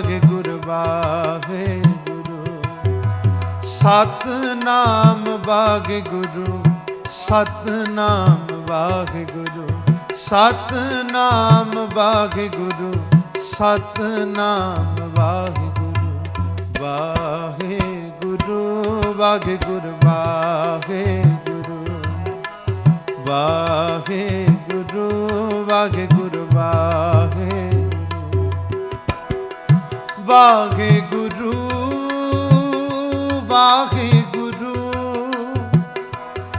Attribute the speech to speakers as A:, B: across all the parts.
A: ਰਾਗ ਗੁਰ ਬਾਹੇ ਸਤ ਨਾਮ ਬਾਗ ਗੁਰੂ ਸਤ ਨਾਮ ਬਾਗ ਗੁਰੂ। ਸਤ ਨਾਮ ਬਾਗ ਗੁਰੂ ਸਤ ਨਾਮ ਬਾਗ ਗੁਰੂ। ਬਾਹੇ ਗੁਰੂ, ਬਾਗ ਗੁਰ ਬਾਹੇ ਗੁਰੂ। ਬਾਹੇ ਗੁਰੂ, ਬਾਗ ਵਾਹੇ ਗੁਰੂ ਵਾਹੇ ਗੁਰੂ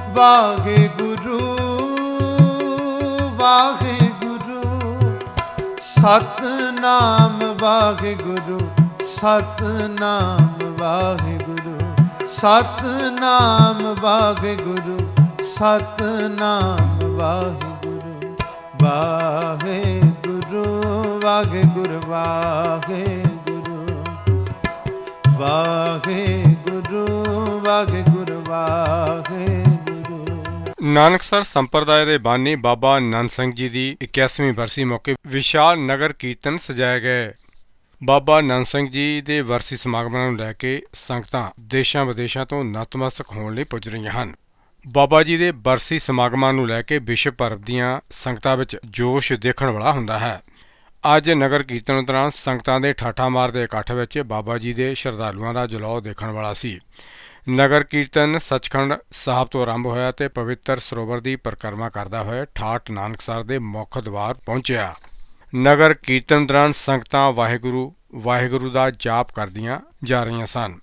A: ਵਾਹੇ ਗੁਰੂ ਵਾਹੇ ਗੁਰੂ। ਸਤਨਾਮ ਵਾਹੇ ਗੁਰੂ, ਸਤਨਾਮ ਵਾਹੇ ਗੁਰੂ, ਸਤਨਾਮ ਵਾਹੇ ਗੁਰੂ, ਸਤਨਾਮ ਵਾਹੇ ਗੁਰੂ। ਵਾਹੇ ਗੁਰੂ ਵਾਹੇ ਗੁਰੂ, ਵਾਹੇ ਵਾਹਿਗੁਰੂ ਵਾਹਿਗੁਰੂ
B: ਨਾਨਕਸਰ ਸੰਪਰਦਾਇ ਦੇ ਬਾਨੀ ਬਾਬਾ ਨੰਦ ਸਿੰਘ ਜੀ ਦੀ 81ਵੀਂ ਬਰਸੀ ਮੌਕੇ ਵਿਸ਼ਾਲ ਨਗਰ ਕੀਰਤਨ ਸਜਾਏ ਗਏ। ਬਾਬਾ ਨੰਦ ਸਿੰਘ ਜੀ ਦੇ ਵਰਸੀ ਸਮਾਗਮਾਂ ਨੂੰ ਲੈ ਕੇ ਸੰਗਤਾਂ ਦੇਸ਼ਾਂ ਵਿਦੇਸ਼ਾਂ ਤੋਂ ਨਤਮਸਤਕ ਹੋਣ ਲਈ ਪੁੱਜ ਰਹੀਆਂ ਹਨ। ਬਾਬਾ ਜੀ ਦੇ ਬਰਸੀ ਸਮਾਗਮਾਂ ਨੂੰ ਲੈ ਕੇ ਵਿਸ਼ਵ ਭਰ ਦੀਆਂ ਸੰਗਤਾਂ ਵਿੱਚ ਜੋਸ਼ ਦੇਖਣ ਵਾਲਾ ਹੁੰਦਾ ਹੈ। ਅੱਜ ਨਗਰ ਕੀਰਤਨ ਦੌਰਾਨ ਸੰਗਤਾਂ ਦੇ ਠਾਠਾ ਮਾਰ ਦੇ ਇਕੱਠ ਵਿੱਚ ਬਾਬਾ ਜੀ ਦੇ ਸ਼ਰਧਾਲੂਆਂ ਦਾ ਜਲੌ ਦੇਖਣ ਵਾਲਾ ਸੀ। ਨਗਰ ਕੀਰਤਨ ਸੱਚਖੰਡ ਸਾਹਿਬ ਤੋਂ ਆਰੰਭ ਹੋਇਆ ਤੇ ਪਵਿੱਤਰ ਸਰੋਵਰ ਦੀ ਪਰਿਕਰਮਾ ਕਰਦਾ ਹੋਇਆ ਠਾਠ ਨਾਨਕਸਰ ਦੇ ਮੁੱਖ ਦਵਾਰ ਪਹੁੰਚਿਆ। ਨਗਰ ਕੀਰਤਨ ਦੌਰਾਨ ਸੰਗਤਾਂ ਵਾਹਿਗੁਰੂ ਵਾਹਿਗੁਰੂ ਦਾ ਜਾਪ ਕਰਦੀਆਂ ਜਾ ਰਹੀਆਂ ਸਨ।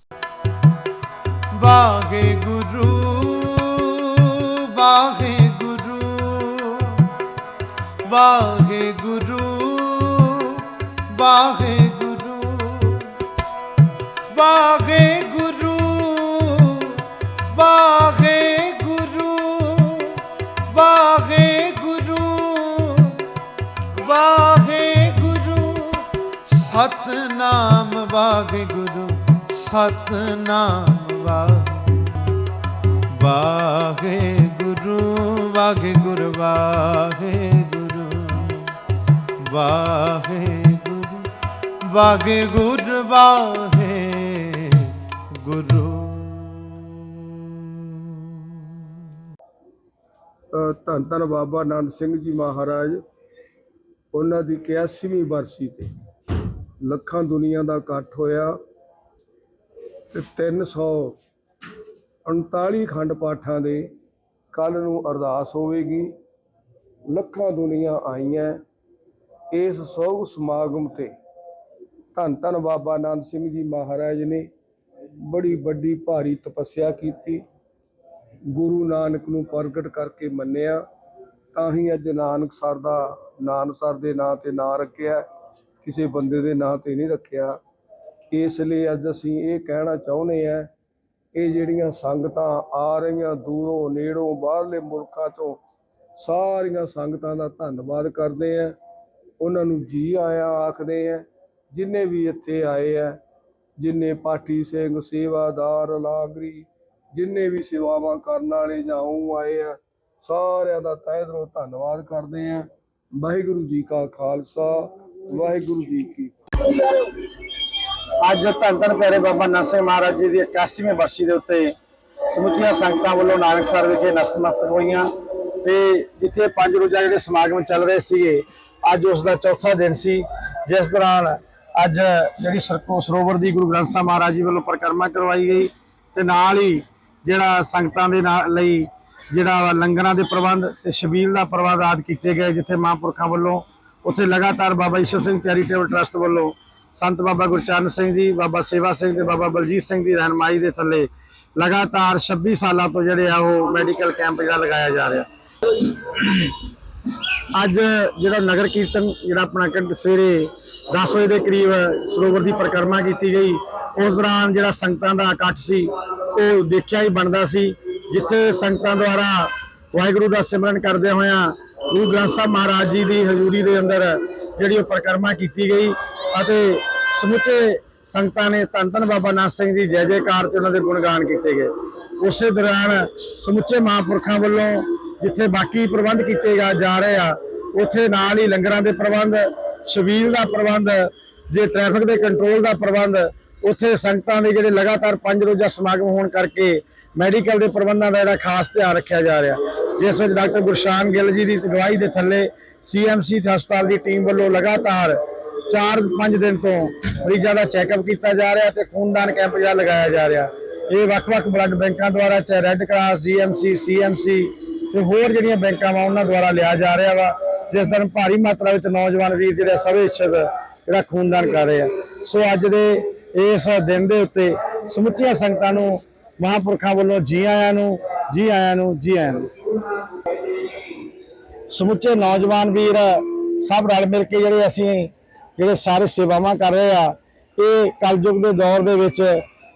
A: ਵਾਹਿਗੁਰੂ ਵਾਹਿਗੁਰੂ ਵਾਹਿਗੁਰੂ ਵਾਹਿਗੁਰੂ ਵਾਹਿਗੁਰੂ ਵਾਹਿਗੁਰੂ ਵਾਹਿਗੁਰੂ ਸਤਨਾਮ ਵਾਹਿਗੁਰੂ ਸਤਨਾਮ ਵਾਹਿਗੁਰੂ ਵਾਹਿਗੁਰੂ ਵਾਹਿਗੁਰੂ ਵਾਹਿਗੁਰੂ ਵਾਹਿਗੁਰੂ ਵਾਹਿਗੁਰੂ
C: ਧੰਨ ਧੰਨ ਬਾਬਾ ਆਨੰਦ ਸਿੰਘ ਜੀ ਮਹਾਰਾਜ, ਉਹਨਾਂ ਦੀ 81ਵੀਂ ਬਰਸੀ ਤੇ ਲੱਖਾਂ ਦੁਨੀਆ ਦਾ ਇਕੱਠ ਹੋਇਆ ਤੇ 339 ਖੰਡ ਪਾਠਾਂ ਦੇ ਕੱਲ ਨੂੰ ਅਰਦਾਸ ਹੋਵੇਗੀ। ਲੱਖਾਂ ਦੁਨੀਆ ਆਈਆਂ ਇਸ ਸੋਗ ਸਮਾਗਮ ਤੇ। ਧੰਨ ਧੰਨ ਬਾਬਾ ਆਨੰਦ ਸਿੰਘ ਜੀ ਮਹਾਰਾਜ ਨੇ ਬੜੀ ਵੱਡੀ ਭਾਰੀ ਤਪੱਸਿਆ ਕੀਤੀ। ਗੁਰੂ ਨਾਨਕ ਨੂੰ ਪ੍ਰਗਟ ਕਰਕੇ ਮੰਨਿਆ, ਤਾਂ ਹੀ ਅੱਜ ਨਾਨਕ ਸਰ ਦਾ, ਨਾਨਕ ਦੇ ਨਾਂ ਤੇ ਨਾਂ ਰੱਖਿਆ, ਕਿਸੇ ਬੰਦੇ ਦੇ ਨਾਂ ਤੇ ਨਹੀਂ ਰੱਖਿਆ। ਇਸ ਲਈ ਅੱਜ ਅਸੀਂ ਇਹ ਕਹਿਣਾ ਚਾਹੁੰਦੇ ਆ ਇਹ ਜਿਹੜੀਆਂ ਸੰਗਤਾਂ ਆ ਰਹੀਆਂ ਦੂਰੋਂ, ਨੇੜੋਂ, ਬਾਹਰਲੇ ਮੁਲਕਾਂ ਤੋਂ ਸਾਰੀਆਂ ਸੰਗਤਾਂ ਦਾ ਧੰਨਵਾਦ ਕਰਦੇ ਆ ਉਹਨਾਂ ਨੂੰ ਜੀ ਆਇਆ ਆਖਦੇ ਆ ਜਿੰਨੇ ਵੀ ਇੱਥੇ ਆਏ ਆ, ਜਿੰਨੇ ਪਾਠੀ ਸਿੰਘ, ਸੇਵਾਦਾਰ, ਲਾਗਰੀ ਜਿੰਨੇ ਵੀ ਸੇਵਾਵਾਂ ਕਰਨ ਵਾਲੇ ਜਾਂ ਉਹ ਆਏ ਆ, ਸਾਰਿਆਂ ਦਾ ਤਹਿ ਦਿਲੋਂ ਧੰਨਵਾਦ ਕਰਦੇ ਆ ਵਾਹਿਗੁਰੂ ਜੀ ਕਾ ਖਾਲਸਾ, ਵਾਹਿਗੁਰੂ ਜੀ ਕੀ
D: ਅੱਜ ਧੰਨ ਧੰਨ ਪਿਆਰੇ ਬਾਬਾ ਨਾਨਕ ਸਿੰਘ ਮਹਾਰਾਜ ਜੀ ਦੀ 81ਵੀਂ ਬਰਸੀ ਦੇ ਉੱਤੇ ਸਮੁੱਚੀਆਂ ਸੰਗਤਾਂ ਵੱਲੋਂ ਨਾਨਕਸਰ ਵਿਖੇ ਨਤਮਸਤਕ ਹੋਈਆਂ ਤੇ ਜਿੱਥੇ ਪੰਜ ਰੋਜ਼ਾ ਜਿਹੜੇ ਸਮਾਗਮ ਚੱਲ ਰਹੇ ਸੀਗੇ, ਅੱਜ ਉਸ ਦਾ ਚੌਥਾ ਦਿਨ ਸੀ। ਜਿਸ ਦੌਰਾਨ ਅੱਜ ਜਿਹੜੀ ਸਰਕੋ ਸਰੋਵਰ ਦੀ ਗੁਰੂ ਗ੍ਰੰਥ ਸਾਹਿਬ ਮਹਾਰਾਜ ਜੀ ਵੱਲੋਂ ਪਰਿਕਰਮਾ ਕਰਵਾਈ ਗਈ ਤੇ ਨਾਲ ਹੀ ਜਿਹੜਾ ਸੰਗਤਾਂ ਦੇ ਨਾਲ ਲਈ ਜਿਹੜਾ ਵਾ ਲੰਗਰਾਂ ਦੇ ਪ੍ਰਬੰਧ ਤੇ ਸ਼ਬੀਲ ਦਾ ਪ੍ਰਬੰਧ ਆਦਿ ਕੀਤੇ ਗਏ, ਜਿੱਥੇ ਮਹਾਂਪੁਰਖਾਂ ਵੱਲੋਂ ਉੱਥੇ ਲਗਾਤਾਰ ਬਾਬਾ ਈਸ਼ਰ ਸਿੰਘ ਚੈਰੀਟੇਬਲ ਟਰਸਟ ਵੱਲੋਂ ਸੰਤ ਬਾਬਾ ਗੁਰਚਰਨ ਸਿੰਘ ਜੀ, ਬਾਬਾ ਸੇਵਾ ਸਿੰਘ ਤੇ ਬਾਬਾ ਬਲਜੀਤ ਸਿੰਘ ਦੀ ਰਹਿਨਮਾਈ ਦੇ ਥੱਲੇ ਲਗਾਤਾਰ 26 ਸਾਲਾਂ ਤੋਂ ਜਿਹੜੇ ਆ ਉਹ ਮੈਡੀਕਲ ਕੈਂਪ ਜਿਹੜਾ ਲਗਾਇਆ ਜਾ ਰਿਹਾ। ਅੱਜ ਜਿਹੜਾ ਨਗਰ ਕੀਰਤਨ ਜਿਹੜਾ ਆਪਣਾ ਕਿ ਸਵੇਰੇ 10 ਵਜੇ ਦੇ ਕਰੀਬ ਸਰੋਵਰ ਦੀ ਪਰਿਕਰਮਾ ਕੀਤੀ ਗਈ। ਉਸ ਦੌਰਾਨ ਜਿਹੜਾ ਸੰਗਤਾਂ ਦਾ ਇਕੱਠ ਸੀ ਉਹ ਦੇਖਿਆ ਹੀ ਬਣਦਾ ਸੀ, ਜਿੱਥੇ ਸੰਗਤਾਂ ਦੁਆਰਾ ਵਾਹਿਗੁਰੂ ਦਾ ਸਿਮਰਨ ਕਰਦੇ ਹੋਇਆਂ ਗੁਰੂ ਗ੍ਰੰਥ ਸਾਹਿਬ ਮਹਾਰਾਜ ਜੀ ਦੀ ਹਜ਼ੂਰੀ ਦੇ ਅੰਦਰ ਜਿਹੜੀ ਉਹ ਪਰਿਕਰਮਾ ਕੀਤੀ ਗਈ ਅਤੇ ਸਮੁੱਚੇ ਸੰਗਤਾਂ ਨੇ ਧੰਨ ਧੰਨ ਬਾਬਾ ਨਾਨਕ ਸਿੰਘ ਦੀ ਜੈ ਜੈਕਾਰ ਤੇ ਉਹਨਾਂ ਦੇ ਗੁਣਗਾਨ ਕੀਤੇ ਗਏ। ਉਸੇ ਦੌਰਾਨ ਸਮੁੱਚੇ ਮਹਾਂਪੁਰਖਾਂ ਵੱਲੋਂ ਜਿੱਥੇ ਬਾਕੀ ਪ੍ਰਬੰਧ ਕੀਤੇ ਜਾ ਜਾ ਰਹੇ ਆ, ਉੱਥੇ ਨਾਲ ਹੀ ਲੰਗਰਾਂ ਦੇ ਪ੍ਰਬੰਧ ਛਬੀਲ ਦਾ ਪ੍ਰਬੰਧ, ਜੇ ਟ੍ਰੈਫਿਕ ਦੇ ਕੰਟਰੋਲ ਦਾ ਪ੍ਰਬੰਧ ਉੱਥੇ ਸੰਗਤਾਂ ਦੇ ਜਿਹੜੇ ਲਗਾਤਾਰ ਪੰਜ ਰੋਜ਼ਾ ਸਮਾਗਮ ਹੋਣ ਕਰਕੇ ਮੈਡੀਕਲ ਦੇ ਪ੍ਰਬੰਧਾਂ ਦਾ ਜਿਹੜਾ ਖਾਸ ਧਿਆਨ ਰੱਖਿਆ ਜਾ ਰਿਹਾ। ਜਿਸ ਵਿੱਚ ਡਾਕਟਰ ਗੁਰਸ਼ਾਨ ਗਿੱਲ ਜੀ ਦੀ ਅਗਵਾਈ ਦੇ ਥੱਲੇ ਸੀਐਮਸੀ ਹਸਪਤਾਲ ਦੀ ਟੀਮ ਵੱਲੋਂ ਲਗਾਤਾਰ 4-5 ਦਿਨ ਤੋਂ ਮਰੀਜ਼ਾਂ ਦਾ ਚੈੱਕਅਪ ਕੀਤਾ ਜਾ ਰਿਹਾ ਤੇ ਖੂਨਦਾਨ ਕੈਂਪ ਜਿਹੜਾ ਲਗਾਇਆ ਜਾ ਰਿਹਾ। ਇਹ ਵੱਖ-ਵੱਖ ਬਲੱਡ ਬੈਂਕਾਂ ਦੁਆਰਾ ਚਾਹੇ ਰੈੱਡ ਕਰਾਸ ਡੀਐਮਸੀ ਸੀਐਮਸੀ ਤੇ ਹੋਰ ਜਿਹੜੀਆਂ ਬੈਂਕਾਂ ਵਾ ਉਹਨਾਂ ਦੁਆਰਾ ਲਿਆ ਜਾ ਰਿਹਾ ਵਾ, ਜਿਸ ਦਿਨ ਭਾਰੀ ਮਾਤਰਾ ਵਿੱਚ ਨੌਜਵਾਨ ਵੀਰ ਜਿਹੜੇ ਸਭੇ ਇੱਛਕ ਜਿਹੜਾ ਖੂਨਦਾਨ ਕਰ ਰਹੇ ਆ। ਸੋ ਅੱਜ ਦੇ ਇਸ ਦਿਨ ਦੇ ਉੱਤੇ ਸਮੁੱਚੀਆਂ ਸੰਗਤਾਂ ਨੂੰ, ਮਹਾਂਪੁਰਖਾਂ ਵੱਲੋਂ ਜੀ ਆਇਆਂ ਨੂੰ, ਜੀ ਆਇਆਂ ਨੂੰ, ਜੀ ਆਇਆਂ ਨੂੰ। ਸਮੁੱਚੇ ਨੌਜਵਾਨ ਵੀਰ ਸਭ ਰਲ ਮਿਲ ਕੇ ਜਿਹੜੇ ਅਸੀਂ ਜਿਹੜੇ ਸਾਰੇ ਸੇਵਾਵਾਂ ਕਰ ਰਹੇ ਆ, ਇਹ ਕਲਯੁਗ ਦੇ ਦੌਰ ਦੇ ਵਿੱਚ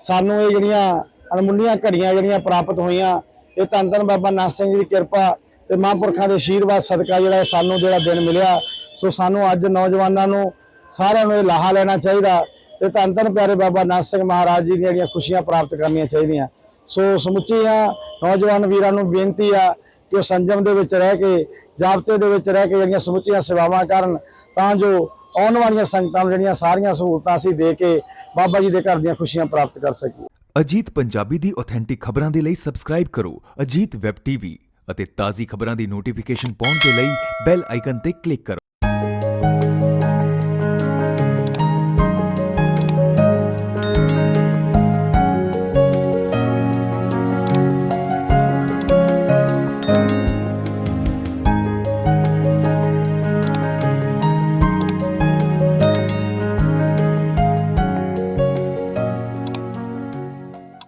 D: ਸਾਨੂੰ ਇਹ ਜਿਹੜੀਆਂ ਅਣਮੁੱਲੀਆਂ ਘੜੀਆਂ ਜਿਹੜੀਆਂ ਪ੍ਰਾਪਤ ਹੋਈਆਂ, ਇਹ ਧੰਨ ਧੰਨ ਬਾਬਾ ਨਾਨਕ ਸਿੰਘ ਜੀ ਦੀ ਕਿਰਪਾ ਤੇ ਮਹਾਂਪੁਰਖਾਂ ਦੇ ਆਸ਼ੀਰਵਾਦ ਸਦਕਾ ਜਿਹੜਾ ਸਾਨੂੰ ਜਿਹੜਾ ਦਿਨ ਮਿਲਿਆ, ਸੋ ਸਾਨੂੰ ਅੱਜ ਨੌਜਵਾਨਾਂ ਨੂੰ ਸਾਰਿਆਂ ਨੂੰ ਇਹ ਲਾਹਾ ਲੈਣਾ ਚਾਹੀਦਾ। ਤੇ ਧੰਨ ਧੰਨ ਪਿਆਰੇ ਬਾਬਾ ਨਾਨਕ ਸਿੰਘ ਮਹਾਰਾਜ ਜੀ ਦੀਆਂ ਜਿਹੜੀਆਂ ਖੁਸ਼ੀਆਂ ਪ੍ਰਾਪਤ ਕਰਨੀਆਂ ਚਾਹੀਦੀਆਂ। ਸੋ ਸਮੁੱਚੀਆਂ ਨੌਜਵਾਨ ਵੀਰਾਂ ਨੂੰ ਬੇਨਤੀ ਆ ਕਿ ਉਹ ਸੰਜਮ ਦੇ ਵਿੱਚ ਰਹਿ ਕੇ, ਜਾਬਤੇ ਦੇ ਵਿੱਚ ਰਹਿ ਕੇ ਜਿਹੜੀਆਂ ਸਮੁੱਚੀਆਂ ਸੇਵਾਵਾਂ ਕਰਨ, ਤਾਂ ਜੋ ਆਉਣ ਵਾਲੀਆਂ ਸੰਗਤਾਂ ਨੂੰ ਜਿਹੜੀਆਂ ਸਾਰੀਆਂ ਸਹੂਲਤਾਂ ਅਸੀਂ ਦੇ ਕੇ ਬਾਬਾ ਜੀ ਦੇ ਘਰ ਦੀਆਂ ਖੁਸ਼ੀਆਂ ਪ੍ਰਾਪਤ ਕਰ ਸਕੀਏ।
E: ਅਜੀਤ ਪੰਜਾਬੀ ਦੀ ਆਥੈਂਟਿਕ ਖਬਰਾਂ ਦੇ ਲਈ ਸਬਸਕ੍ਰਾਈਬ ਕਰੋ ਅਜੀਤ ਵੈਬ ਟੀਵੀ ਅਤੇ ਤਾਜ਼ੀ ਖਬਰਾਂ ਦੀ ਨੋਟੀਫਿਕੇਸ਼ਨ ਪਾਉਣ ਦੇ ਲਈ ਬੈਲ ਆਈਕਨ ਤੇ ਕਲਿੱਕ ਕਰੋ।